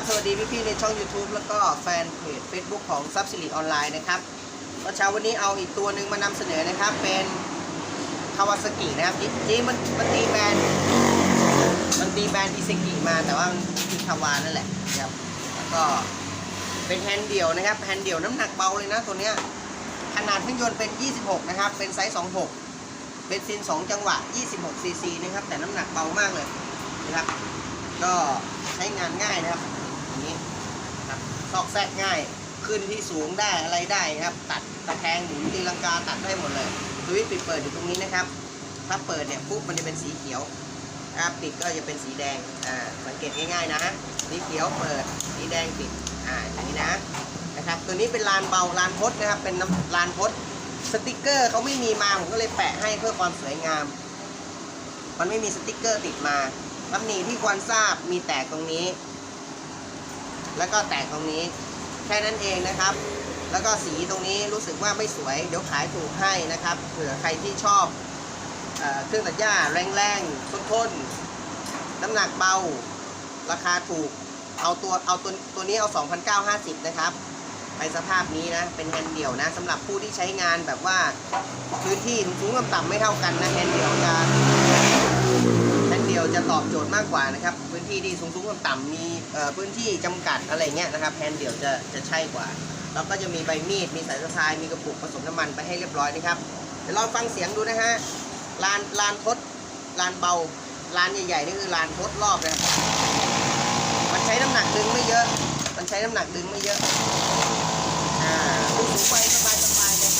ับสวัสดีพี่ๆในช่อง YouTube แล้วก็แฟนเพจ Facebook ของซับซิลิออนไลน์นะครับก็เช้าวันนี้เอาอีกตัวหนึ่งมานำเสนอนะครับ เป็นคาวาซากินะครับจริงมันมันตีแบรนด์มันตีแบรนด์อิเซกิมาแต่ว่ามันตีคาวานั่นแหละนะครับแล้วก็เป็นแฮนด์เดี่ยวนะครับแฮนด์เดี่ยวน้ำหนักเบาเลยนะตัวเนี้ยขนาดเครื่องยนต์เป็น 26 นะครับ เป็นไซส์ 26เป็นซิน 2 จังหวะ 26 ซีซีนะครับ แต่น้ำหนักเบามากเลยนะครับ ก็ใช้งานง่ายนะครับ อย่างนี้นะครับซอกแซกง่ายขึ้นที่สูงได้อะไรได้ครับ ตัดตะแคงหมุนตีลังกาตัดได้หมดเลยสวิตช์ปิดเปิดอยู่ตรงนี้นะครับ ถ้าเปิดเนี่ยปุ๊บมันจะเป็นสีเขียวนะครับปิดก็จะเป็นสีแดงอ่าสังเกตง่ายๆนะสีเขียวเปิดสีแดงปิดอ่าอย่างนี้นะนะครับ ตัวนี้เป็นลานเบาลานพดนะครับ เป็นน้ำลานพดสติกเกอร์เขาไม่มีมาผมก็เลยแปะให้เพื่อความสวยงาม มันไม่มีสติกเกอร์ติดมาตำหนิที่ควรทราบมีแตกตรงนี้ แล้วก็แตกตรงนี้แค่นั้นเองนะครับ แล้วก็สีตรงนี้รู้สึกว่าไม่สวย เดี๋ยวขายถูกให้นะครับเผื่อใครที่ชอบเอเครื่องตัดหญ้าแรงๆทนๆน้ำหนักเบา ราคาถูกเอาตัวเอาตัวตัวนี้เอา 2,950 นะครับไปสภาพนี้นะ เป็นแฮนเดี่ยวนะสำหรับผู้ที่ใช้งานแบบว่าพื้นที่สูงๆต่ำไม่เท่ากันนะแฮนเดี่ยวจะแฮนเดี่ยวจะตอบโจทย์มากกว่านะครับพื ที่ที่สูงๆต่ำๆมีพื้นที่จำกัดอะไรเงี้ยนะครับแฮนเดี่ยวจะจะใช่กว่า แล้วก็จะมีใบมีดมีสายสะพายมีกระปุกผสมน้ำมันไปให้เรียบร้อยนะครับเดี๋ยวลองฟังเสียงดูนะฮะลานลานทดลานเบาลานใหญ่ๆนี่คือลานทดรอบนะครับมันใช้น้ำหนักดึงไม่เยอะ มันใช้น้ำหนักดึงไม่เยอะ อ่าผู้สูงวัยสบายสบายๆเลย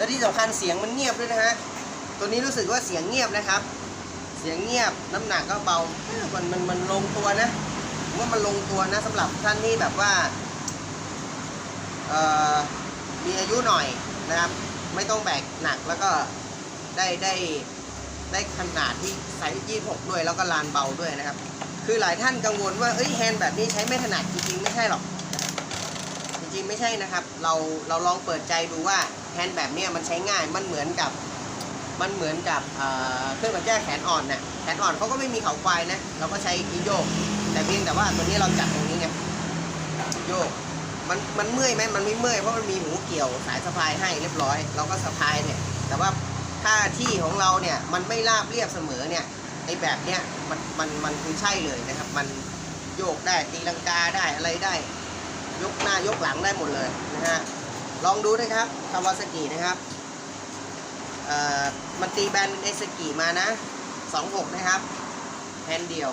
และ ที่สำคัญเสียงมันเงียบด้วยนะฮะ ตัวนี้รู้สึกว่าเสียงเงียบนะครับ เสียงเงียบน้ำหนักก็เบา มันมันมันลงตัวนะผมว่ามันลงตัวนะสำหรับท่านที่แบบว่าเอ่อมีอายุหน่อยนะครับ ไม่ต้องแบกหนักแล้วก็ได้ได้ได้ขนาดที่ไซส์26 ด้วยแล้วก็ลานเบาด้วยนะครับ คือหลายท่านกังวลว่าเอ้ยแฮนด์แบบนี้ใช้ไม่ถนัดจริงๆ ไม่ใช่หรอก จริงๆไม่ใช่นะครับ เราเราลองเปิดใจดูว่าแฮนด์แบบเนี้ยมันใช้ง่ายมันเหมือนกับ มันเหมือนกับเครื่องตัดหญ้แขนอ่อนน่ะแขนอ่อนเขาก็ไม่มีเขาควายนะเราก็ใช้อีโยก แต่เพียงแต่ว่าตัวนี้เราจัดตรงนี้ไงโยกมันมันเมื่อยไหมมันไม่เมื่อยเพราะมันมีหูเกี่ยวสายสะพายให้เรียบร้อย เราก็สะพายเนี่ย แต่ว่าถ้าที่ของเราเนี่ยมันไม่ราบเรียบเสมอเนี่ยไอแบบเนี้ยมันมันมันคือใช่เลยนะครับ มันโยกได้ตีลังกาได้อะไรได้ ยกหน้ายกหลังได้หมดเลยนะฮะลองดูนะครับคาวาซากินะครับมันตีแบนเอสกิมานะ 26 นะครับแฮนเดียว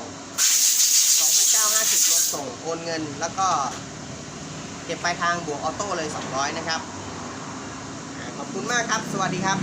2,950รวมส่งโอนเงิน แล้วก็เก็บปลายทางบวกออโต้เลย 200 นะครับ ขอบคุณมากครับ สวัสดีครับ